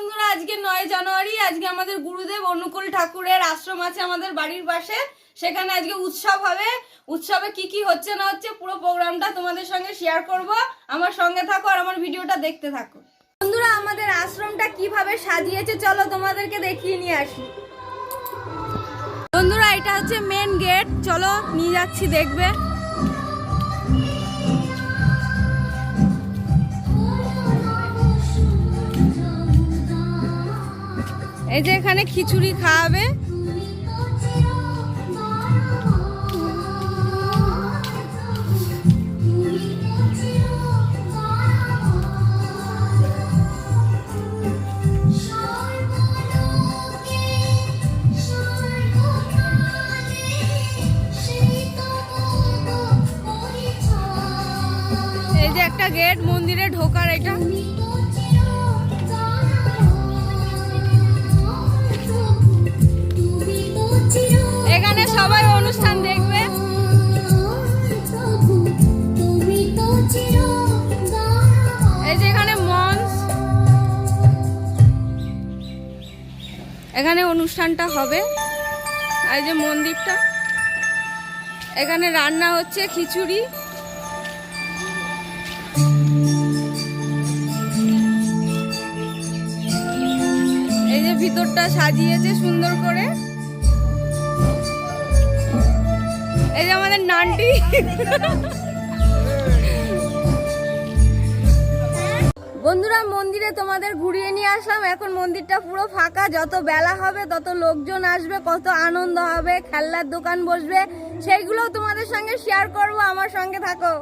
বন্ধুরা, আজকে নয় জানুয়ারি, আজকে আমাদের গুরুদেব অনুকূল ঠাকুরের আশ্রম আছে আমাদের বাড়ির পাশে। সেখানে আজকে উৎসব হবে। উৎসবে কি কি হচ্ছে না হচ্ছে পুরো প্রোগ্রামটা তোমাদের সঙ্গে শেয়ার করব। আমার সঙ্গে থাকো আর আমার ভিডিওটা দেখতে থাকো। বন্ধুরা, আমাদের আশ্রমটা কীভাবে সাজিয়েছে চলো তোমাদেরকে দেখিয়ে নিয়ে আসি। বন্ধুরা, এটা হচ্ছে মেন গেট চলো, নিয়ে যাচ্ছি, দেখবে। এই যে এখানে খিচুড়ি খাওয়াবে। এই যে একটা গেট মন্দিরে ঢোকার এটা। অনুষ্ঠানটা হবে। আর এই যে মন্দিরটা। এখানে রান্না হচ্ছে খিচুড়ি। এই যে ভিতরটা সাজিয়েছে সুন্দর করে। এই যে আমাদের নানটি। বন্ধুরা, মন্দিরে তোমাদের ঘুরিয়ে নিয়ে আসলাম। এখন মন্দিরটা পুরো ফাঁকা। যত বেলা হবে, তত লোকজন আসবে, কত আনন্দ হবে, খেলনার দোকান বসবে। সেইগুলোও তোমাদের সঙ্গে শেয়ার করব, আমার সঙ্গে থাকো।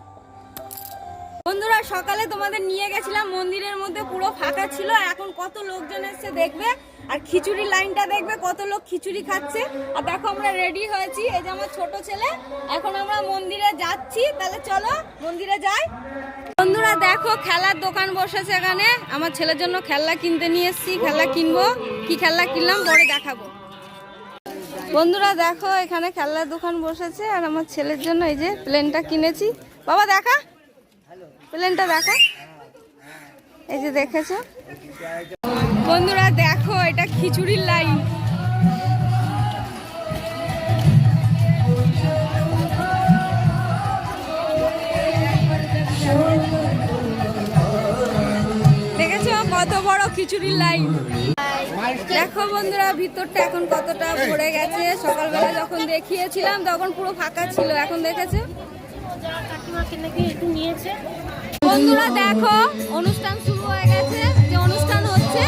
বন্ধুরা, সকালে তোমাদের নিয়ে গেছিলাম। মন্দিরের মধ্যে পুরো ফাঁকা ছিল। এখন কত লোকজন এসছে দেখবে। আর খিচুড়ি লাইনটা দেখবে, কত লোক খিচুড়ি খাচ্ছে। আর দেখো, আমরা রেডি হয়েছি। এই যে আমার ছোট ছেলে। এখন আমরা মন্দিরে যাচ্ছি। তাহলে চলো, মন্দিরে যাই। বন্ধুরা দেখো খেলার দোকান বসেছে এখানে। আমার ছেলের জন্য খেলনা কিনতে নিয়ে এসেছি, খেলনা কিনবো। কি খেলনা কিনলাম, পরে দেখাবো। বন্ধুরা দেখো, এখানে খেলনার দোকান বসেছে, আর আমার ছেলের জন্য এই যে প্লেনটা কিনেছি। বাবা, দেখা। প্লেনটা দেখা। এই যে দেখেছ? বন্ধুরা দেখো, এটা খিচুড়ির লাইন। কত বড় খিচুড়ির লাইন দেখো বন্ধুরা, ভিতরটা এখন কতটা ভরে গেছে। সকালবেলা যখন দেখিয়েছিলাম, তখন পুরো ফাঁকা ছিল। এখন দেখেছ? বন্ধুরা, দেখো, অনুষ্ঠান শুরু হয়ে গেছে। যে অনুষ্ঠান হচ্ছে,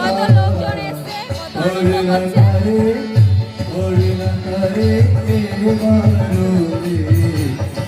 কত লোকজন এসছে, কত হচ্ছে।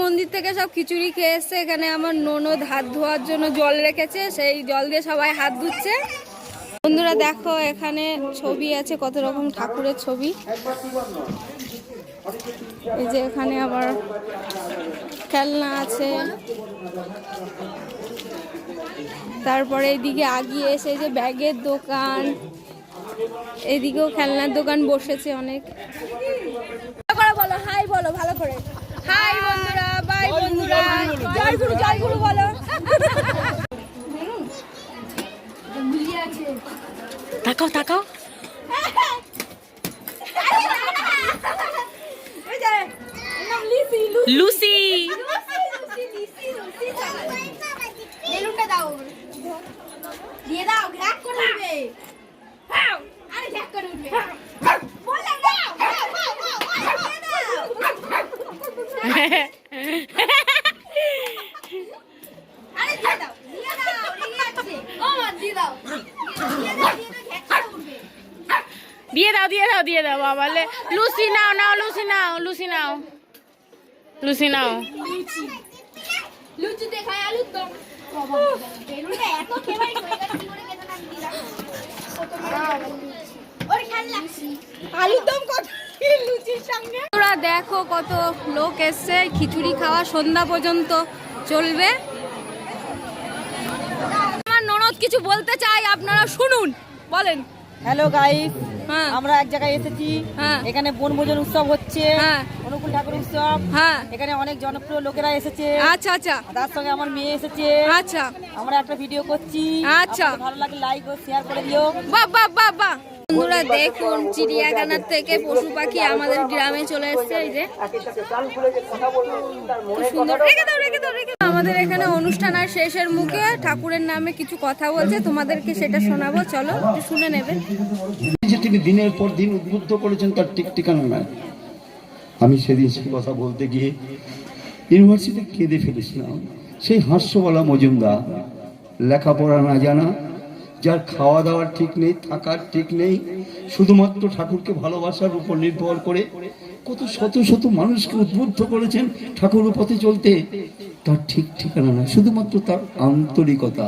মন্দির থেকে সব খিচুড়ি খেয়ে এসছে। এখানে আমার ননদ হাত ধোয়ার জন্য জল রেখেছে। সেই জল দিয়ে সবাই হাত ধুচ্ছে। বন্ধুরা, দেখো, এখানে ছবি আছে, কত রকম ঠাকুরের ছবি। এই যে এখানে আবার খেলনা আছে। তারপরে এইদিকে আগিয়ে এসে যে ব্যাগের দোকান। এইদিকেও খেলনার দোকান বসেছে অনেক। করে বলো হাই বলো ভালো করে। হাই বন্ধুরা বাই বন্ধুরা। জয় গুরু জয় গুরু বলো। তাকাও তাকাও। লিসি, দিয়ে দাও ঘ্যাক করে উঠবে দিয়ে দাও। দিয়ে দাও দিয়ে দাও, বাবা লুসি নাও নাও লুসি নাও লুসি নাও লুসি নাও লুচি দেখায় বেলুনটা এত ফেভারিট হয়ে গেছে কি করে খেতে না দিলাম ওর খেয়াল লাগছে আলুর দম কত লুচির সঙ্গে? তোরা দেখো কত লোক এসছে খিচুড়ি খাওয়া সন্ধ্যা পর্যন্ত চলবে। আমার ননদ কিছু বলতে চাই আপনারা শুনুন বলেন। হ্যালো গাইস হ্যাঁ। আমরা এক জায়গায় এসেছি। হ্যাঁ। এখানে বনভোজন উৎসব হচ্ছে। হ্যাঁ। অনুকূল ঠাকুর উৎসব। হ্যাঁ। এখানে অনেক জনপ্রিয় লোকেরা এসেছে। আচ্ছা আচ্ছা। তার সঙ্গে আমার মেয়ে এসেছে। আচ্ছা। আমরা একটা ভিডিও করছি। আচ্ছা। ভালো লাগলে লাইক ও শেয়ার করে দিও। বাহ বাহ বাহ বাহ। বন্ধুরা দেখুন চিড়িয়াখানার থেকে পশু পাখি আমাদের গ্রামে চলে এসছে, এই যে। সুন্দর। আমাদের এখানে অনুষ্ঠান আর শেষের মুখে ঠাকুরের নামে কিছু কথা বলছে, তোমাদেরকে সেটা শোনাবো, চলো, একটু শুনে নেবে। যে দিনের পর দিন উদ্বুদ্ধ করেছেন তার ঠিক ঠিকানা নাই। আমি সেদিন সেই কথা বলতে গিয়ে ইউনিভার্সিটি কেঁদে ফেলেছিলাম। সেই হাস্যবলা মজুমদার, লেখাপড়া না জানা যার খাওয়া দাওয়ার ঠিক নেই, থাকার ঠিক নেই, শুধুমাত্র ঠাকুরকে ভালোবাসার উপর নির্ভর করে কত শত শত মানুষকে উদ্বুদ্ধ করেছেন ঠাকুরের পথে চলতে। তার ঠিক ঠিকানা না শুধুমাত্র তার আন্তরিকতা,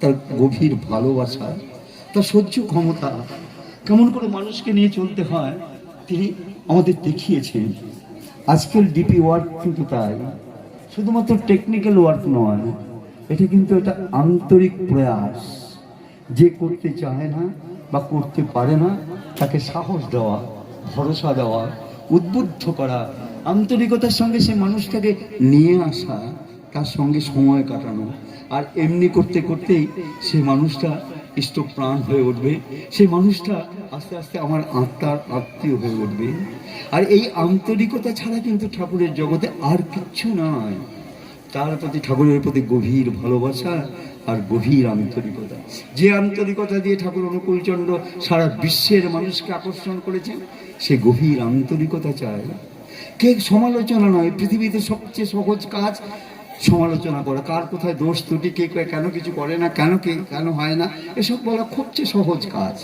তার গভীর ভালোবাসা, তার সহ্য ক্ষমতা। কেমন করে মানুষকে নিয়ে চলতে হয়, তিনি আমাদের দেখিয়েছেন। আজকের ডিপি ওয়ার্ক কিন্তু তাই, শুধুমাত্র টেকনিক্যাল ওয়ার্ক নয়, এটা কিন্তু একটা আন্তরিক প্রয়াস। যে করতে চায় না বা করতে পারে না, তাকে সাহস দেওয়া, ভরসা দেওয়া, উদ্বুদ্ধ করা, আন্তরিকতার সঙ্গে সে মানুষটাকে নিয়ে আসা, তার সঙ্গে সময় কাটানো। আর এমনি করতে করতেই সে মানুষটা ইষ্টপ্রাণ হয়ে উঠবে। সেই মানুষটা আস্তে আস্তে আমার আত্মার আত্মীয় হয়ে উঠবে। আর এই আন্তরিকতা ছাড়া কিন্তু ঠাকুরের জগতে আর কিচ্ছু নয় তার প্রতি ঠাকুরের প্রতি গভীর ভালোবাসা আর গভীর আন্তরিকতা। যে আন্তরিকতা দিয়ে ঠাকুর অনুকূলচন্দ্র সারা বিশ্বের মানুষকে আকর্ষণ করেছেন, সে গভীর আন্তরিকতা চায়। কে সমালোচনা নয়, পৃথিবীতে সবচেয়ে সহজ কাজ সমালোচনা করা। কার কোথায় দোষ ত্রুটি, কে কেন কিছু করে না, কেন কে কেন হয় না, এসব বলা খুব চেয়ে সহজ কাজ।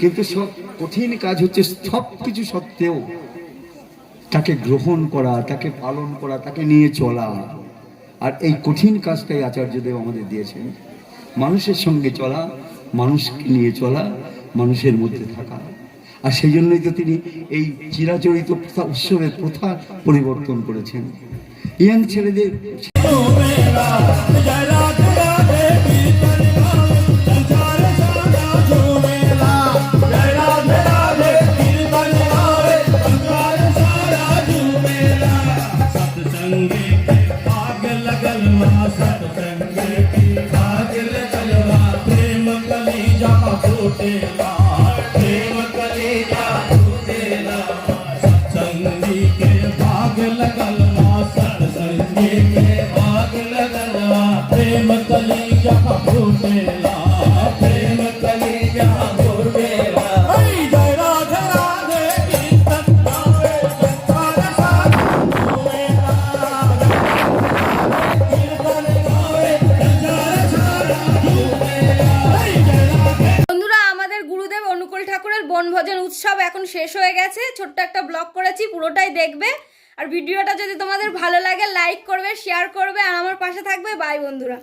কিন্তু সব কঠিন কাজ হচ্ছে সব কিছু সত্ত্বেও তাকে গ্রহণ করা, তাকে পালন করা, তাকে নিয়ে চলা। আর এই কঠিন কাজটাই আচার্যদেব আমাদের দিয়েছেন মানুষের সঙ্গে চলা মানুষকে নিয়ে চলা মানুষের মধ্যে থাকা আর সেই জন্যই তো তিনি এই চিরাচরিত প্রথা উৎসবের প্রথা পরিবর্তন করেছেন ইয়াং ছেলেদের Thank you. प्रेम कलेजा फूटे प्रेम कलेजा फूटे ना के भागल कलवा सत्संग के भागल प्रेम कलेजा फूटे ছোট্ট একটা ব্লগ করেছি, পুরোটাই দেখবে। আর ভিডিওটা যদি তোমাদের ভালো লাগে লাইক করবে শেয়ার করবে, আর আমার পাশে থাকবে। বাই বন্ধুরা।